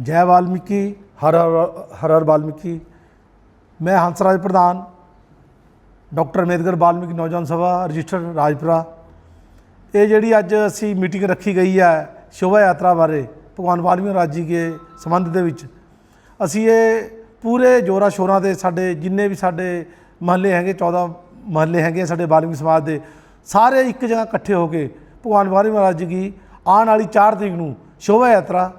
ਜੈ ਵਾਲਮੀਕੀ, ਹਰ ਹਰ ਹਰ ਹਰ ਵਾਲਮੀਕੀ। ਮੈਂ ਹੰਸਰਾਜ ਪ੍ਰਧਾਨ, ਡਾਕਟਰ ਅੰਬੇਦਕਰ ਵਾਲਮੀਕੀ ਨੌਜਵਾਨ ਸਭਾ, ਰਜਿਸਟਰ ਰਾਜਪੁਰਾ। ਇਹ ਜਿਹੜੀ ਅੱਜ ਅਸੀਂ ਮੀਟਿੰਗ ਰੱਖੀ ਗਈ ਹੈ ਸ਼ੋਭਾ ਯਾਤਰਾ ਬਾਰੇ, ਭਗਵਾਨ ਵਾਲਮੀਕੀ ਰਾਜ ਜੀ ਦੇ ਸੰਬੰਧ ਦੇ ਵਿੱਚ, ਅਸੀਂ ਇਹ ਪੂਰੇ ਜੋਰਾ ਸ਼ੋਰਾਂ ਦੇ ਸਾਡੇ ਜਿੰਨੇ ਵੀ ਸਾਡੇ ਮਹੱਲੇ ਹੈਗੇ 14 ਮਹੱਲੇ ਹੈਗੇ ਸਾਡੇ ਵਾਲਮੀਕੀ ਸਮਾਜ ਦੇ, ਸਾਰੇ ਇੱਕ ਜਗ੍ਹਾ ਇਕੱਠੇ ਹੋ ਕੇ ਭਗਵਾਨ ਵਾਲਮੀਕੀ ਮਹਾਰਾਜ ਜੀ ਦੀ ਆਉਣ ਵਾਲੀ 4 ਤਰੀਕ ਨੂੰ ਸ਼ੋਭਾ ਯਾਤਰਾ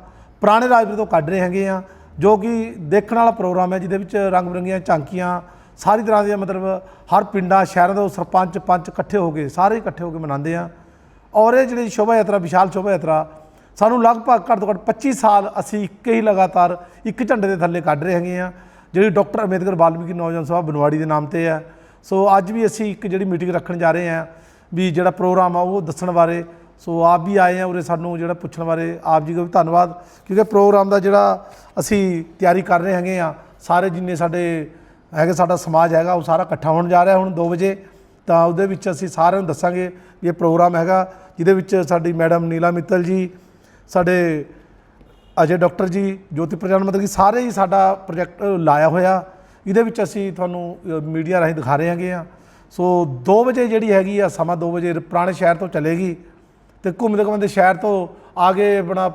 ਪੁਰਾਣੇ ਰਾਜਪੁਰ ਤੋਂ ਕੱਢ ਰਹੇ ਹੈਗੇ ਆ, ਜੋ ਕਿ ਦੇਖਣ ਵਾਲਾ ਪ੍ਰੋਗਰਾਮ ਹੈ, ਜਿਹਦੇ ਵਿੱਚ ਰੰਗ ਬਰੰਗੀਆਂ ਝਾਂਕੀਆਂ, ਸਾਰੀ ਤਰ੍ਹਾਂ ਦੀਆਂ ਮਤਲਬ ਹਰ ਪਿੰਡਾਂ, ਸ਼ਹਿਰਾਂ ਤੋਂ ਸਰਪੰਚ ਪੰਚ ਇਕੱਠੇ ਹੋ ਕੇ, ਸਾਰੇ ਇਕੱਠੇ ਹੋ ਕੇ ਮਨਾਉਂਦੇ ਆ। ਔਰ ਇਹ ਜਿਹੜੀ ਸ਼ੋਭਾ ਯਾਤਰਾ, ਵਿਸ਼ਾਲ ਸ਼ੋਭਾ ਯਾਤਰਾ, ਸਾਨੂੰ ਲਗਭਗ ਘੱਟ ਤੋਂ ਘੱਟ 25 ਸਾਲ ਅਸੀਂ ਇੱਕ ਹੀ ਲਗਾਤਾਰ ਇੱਕ ਝੰਡੇ ਦੇ ਥੱਲੇ ਕੱਢ ਰਹੇ ਹੈਗੇ ਆ, ਜਿਹੜੀ ਡਾਕਟਰ ਅੰਬੇਦਕਰ ਵਾਲਮੀਕੀ ਨੌਜਵਾਨ ਸਭਾ ਬਨਵਾੜੀ ਦੇ ਨਾਮ ਤੇ ਹੈ। ਸੋ ਅੱਜ ਵੀ ਅਸੀਂ ਇੱਕ ਜਿਹੜੀ ਮੀਟਿੰਗ ਰੱਖਣ ਜਾ ਰਹੇ ਹਾਂ ਵੀ ਜਿਹੜਾ ਪ੍ਰੋਗਰਾਮ ਆ ਉਹ ਦੱਸਣ ਬਾਰੇ ਸੋ ਆਪ ਵੀ ਆਏ ਆ ਉਰੇ ਸਾਨੂੰ ਜਿਹੜਾ ਪੁੱਛਣ ਬਾਰੇ ਆਪ ਜੀ ਦਾ ਵੀ ਧੰਨਵਾਦ, ਕਿਉਂਕਿ ਪ੍ਰੋਗਰਾਮ ਦਾ ਜਿਹੜਾ ਅਸੀਂ ਤਿਆਰੀ ਕਰ ਰਹੇ ਹੈਗੇ ਆ, ਸਾਰੇ ਜਿੰਨੇ ਸਾਡੇ ਹੈਗੇ ਸਾਡਾ ਸਮਾਜ ਹੈਗਾ, ਉਹ ਸਾਰਾ ਇਕੱਠਾ ਹੋਣ ਜਾ ਰਿਹਾ ਹੁਣ 2 ਵਜੇ, ਤਾਂ ਉਹਦੇ ਵਿੱਚ ਅਸੀਂ ਸਾਰਿਆਂ ਨੂੰ ਦੱਸਾਂਗੇ ਵੀ ਇਹ ਪ੍ਰੋਗਰਾਮ ਹੈਗਾ, ਜਿਹਦੇ ਵਿੱਚ ਸਾਡੀ ਮੈਡਮ ਨੀਲਾ ਮਿੱਤਲ ਜੀ, ਸਾਡੇ ਅਜੇ ਡਾਕਟਰ ਜੀ, ਜੋਤੀ ਪ੍ਰਜਾਨ ਮਤਲਬ ਕਿ ਸਾਰੇ ਹੀ ਸਾਡਾ ਪ੍ਰੋਜੈਕਟ ਲਾਇਆ ਹੋਇਆ, ਇਹਦੇ ਵਿੱਚ ਅਸੀਂ ਤੁਹਾਨੂੰ ਮੀਡੀਆ ਰਾਹੀਂ ਦਿਖਾ ਰਹੇ ਹਾਂਗੇ ਆ। ਸੋ 2 ਵਜੇ ਜਿਹੜੀ ਹੈਗੀ ਆ, ਸਮਾਂ 2 ਵਜੇ ਪੁਰਾਣੇ ਸ਼ਹਿਰ ਤੋਂ ਚੱਲੇਗੀ ਤੇ ਘੁੰਮਦੇ ਘੁੰਮਦੇ ਸ਼ਹਿਰ ਤੋਂ ਆ ਕੇ ਆਪਣਾ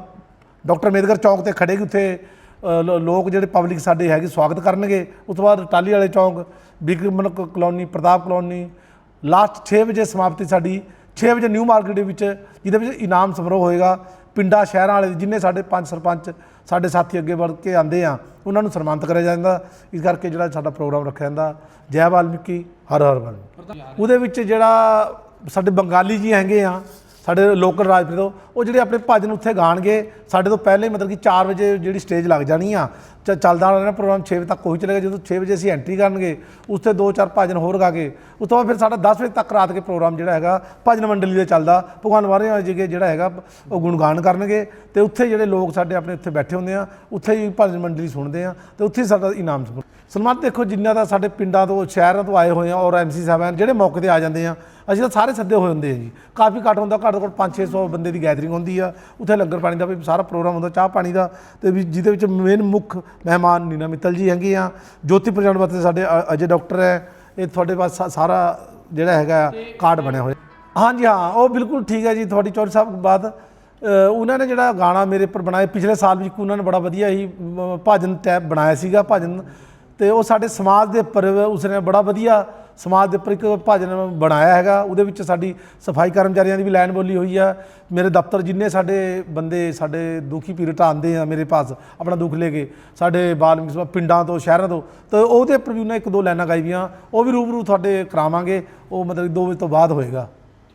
ਡਾਕਟਰ ਅੰਬੇਦਕਰ ਚੌਂਕ ਤੇ ਖੜੇਗੀ ਉੱਥੇ ਲੋਕ ਜਿਹੜੇ ਪਬਲਿਕ ਸਾਡੇ ਹੈਗੇ ਸਵਾਗਤ ਕਰਨਗੇ। ਉਸ ਤੋਂ ਬਾਅਦ ਟਾਲੀ ਵਾਲੇ ਚੌਂਕ Bikraman colony, Pratap colony. Last 6 ਵਜੇ ਸਮਾਪਤੀ ਸਾਡੀ 6 ਵਜੇ ਨਿਊ ਮਾਰਕੀਟ ਦੇ ਵਿੱਚ, ਜਿਹਦੇ ਵਿੱਚ ਇਨਾਮ ਸਮਾਰੋਹ ਹੋਏਗਾ। ਪਿੰਡਾਂ, ਸ਼ਹਿਰਾਂ ਵਾਲੇ ਜਿੰਨੇ ਸਾਡੇ ਪੰਜ ਸਰਪੰਚ, ਸਾਡੇ ਸਾਥੀ ਅੱਗੇ ਵਧ ਕੇ ਆਂਦੇ ਆ, ਉਹਨਾਂ ਨੂੰ ਸਨਮਾਨਿਤ ਕਰਿਆ ਜਾਂਦਾ। ਇਸ ਕਰਕੇ ਜਿਹੜਾ ਸਾਡਾ ਪ੍ਰੋਗਰਾਮ ਰੱਖਿਆ ਜਾਂਦਾ। ਜੈ ਵਾਲਮੀਕੀ, ਹਰ ਹਰ ਵਾਲਮੀਕੀ ਉਹਦੇ ਵਿੱਚ ਜਿਹੜਾ ਸਾਡੇ ਬੰਗਾਲੀ ਜੀ ਹੈਗੇ ਆ ਸਾਡੇ ਲੋਕਲ ਰਾਜਪੁਰ ਤੋਂ ਉਹ ਜਿਹੜੇ ਆਪਣੇ ਭਜਨ ਉੱਥੇ ਗਾਣਗੇ, ਸਾਡੇ ਤੋਂ ਪਹਿਲੇ ਮਤਲਬ ਕਿ 4 ਵਜੇ ਜਿਹੜੀ ਸਟੇਜ ਲੱਗ ਜਾਣੀ ਆ ਚੱਲਦਾ ਰਹਿਣਾ ਪ੍ਰੋਗਰਾਮ 6 ਵਜੇ ਤੱਕ ਉਹੀ ਚੱਲੇਗਾ ਜਦੋਂ 6 ਵਜੇ ਅਸੀਂ ਐਂਟਰੀ ਕਰਨਗੇ ਉਸ ਤੇ 2-4 ਭਜਨ ਹੋਰ ਗਾ ਕੇ, ਉਸ ਤੋਂ ਬਾਅਦ ਫਿਰ ਸਾਡਾ 10 ਵਜੇ ਤੱਕ ਰਾਤ ਕੇ ਪ੍ਰੋਗਰਾਮ ਜਿਹੜਾ ਹੈਗਾ, ਭਜਨ ਮੰਡਲੀ ਦੇ ਚੱਲਦਾ। ਭਗਵਾਨ ਵਾਰੇ ਜੀ ਜਿਹੜਾ ਹੈਗਾ, ਉਹ ਗੁਣਗਾਨ ਕਰਨਗੇ। ਤੇ ਉੱਥੇ ਜਿਹੜੇ ਲੋਕ ਸਾਡੇ ਆਪਣੇ ਉੱਥੇ ਬੈਠੇ ਹੁੰਦੇ ਆ, ਉੱਥੇ ਹੀ ਭਜਨ ਮੰਡਲੀ ਸੁਣਦੇ ਆ ਤੇ ਉੱਥੇ ਹੀ ਸਾਡਾ ਇਨਾਮ ਸਮਾਰੋਹ ਸਨਮਾਨ ਦੇਖੋ ਜਿੰਨਾ ਦਾ ਸਾਡੇ ਪਿੰਡਾਂ ਤੋਂ, ਸ਼ਹਿਰਾਂ ਤੋਂ ਆਏ ਹੋਏ ਆ ਔਰ ਐਮਸੀ ਸਾਹਿਬਾਨ ਜਿਹੜੇ ਮੌਕੇ ਤੇ ਆ ਜਾਂਦੇ ਆ, ਅਸੀਂ ਤਾਂ ਸਾਰੇ ਸੱਦੇ ਹੋਏ ਹੁੰਦੇ ਆ ਜੀ। ਕਾਫੀ ਘੱਟ ਹੁੰਦਾ, ਘੱਟ ਤੋਂ ਘੱਟ 5-600 ਬੰਦੇ ਦੀ ਗੈਦਰਿੰਗ ਹੁੰਦੀ ਆ। ਉੱਥੇ ਲੰਗਰ ਪਾਣੀ ਦਾ ਵੀ ਸਾਰਾ ਪ੍ਰੋਗਰਾਮ ਹੁੰਦਾ, ਚਾਹ ਪਾਣੀ ਦਾ ਤੇ ਵੀ ਜਿਹਦੇ ਵਿੱਚ ਮੇਨ ਮੁੱਖ ਮਹਿਮਾਨ ਨੀਨਾ ਮਿੱਤਲ ਜੀ ਹੈਗੇ ਆ। ਜੋਤੀ ਪ੍ਰਜਾਨ ਵਾਸਤੇ ਸਾਡੇ ਅ- ਅਜੇ ਡਾਕਟਰ ਹੈ। ਇਹ ਤੁਹਾਡੇ ਪਾਸ ਸਾ- ਸਾਰਾ ਜਿਹੜਾ ਹੈਗਾ ਕਾਰਡ ਬਣਿਆ ਹੋਇਆ। ਹਾਂਜੀ ਹਾਂ ਉਹ ਬਿਲਕੁਲ ਠੀਕ ਹੈ ਜੀ ਤੁਹਾਡੀ ਚੌਧਰੀ ਸਾਹਿਬ ਬਾਤ। ਅ, ਉਹਨਾਂ ਨੇ ਜਿਹੜਾ ਗਾਣਾ ਮੇਰੇ ਪਰ ਬਣਾਇਆ ਪਿਛਲੇ ਸਾਲ ਵੀ ਉਹਨਾਂ ਨੇ ਬੜਾ ਵਧੀਆ ਹੀ ਮ, ਭਜਨ ਟੈਪ ਬਣਾਇਆ ਸੀਗਾ ਭਜਨ। ਤੇ ਉਹ ਸਾਡੇ ਸਮਾਜ ਦੇ ਉੱਪਰ ਉਸਨੇ ਬੜਾ ਵਧੀਆ ਸਮਾਜ ਦੇ ਉੱਪਰ ਇੱਕ ਭਜਨ ਬਣਾਇਆ ਹੈਗਾ, ਉਹਦੇ ਵਿੱਚ ਸਾਡੀ ਸਫ਼ਾਈ ਕਰਮਚਾਰੀਆਂ ਦੀ ਵੀ ਲਾਈਨ ਬੋਲੀ ਹੋਈ ਆ। ਮੇਰੇ ਦਫ਼ਤਰ ਜਿੰਨੇ ਸਾਡੇ ਬੰਦੇ, ਸਾਡੇ ਦੁਖੀ ਪੀੜਤ ਆਉਂਦੇ ਆ ਮੇਰੇ ਪਾਸ, ਆਪਣਾ ਦੁੱਖ ਲੈ ਕੇ, ਸਾਡੇ ਬਾਲਮਿਕ ਸਭਾ ਪਿੰਡਾਂ ਤੋਂ, ਸ਼ਹਿਰਾਂ ਤੋਂ, ਤਾਂ ਉਹਦੇ ਉੱਪਰ ਵੀ ਉਹਨਾਂ ਇੱਕ ਦੋ ਲਾਈਨਾਂ ਗਾਈਆਂ ਉਹ ਵੀ ਰੂਬਰੂ ਤੁਹਾਡੇ ਕਰਾਵਾਂਗੇ, ਉਹ ਮਤਲਬ 2 ਵਜੇ ਤੋਂ ਬਾਅਦ ਹੋਏਗਾ।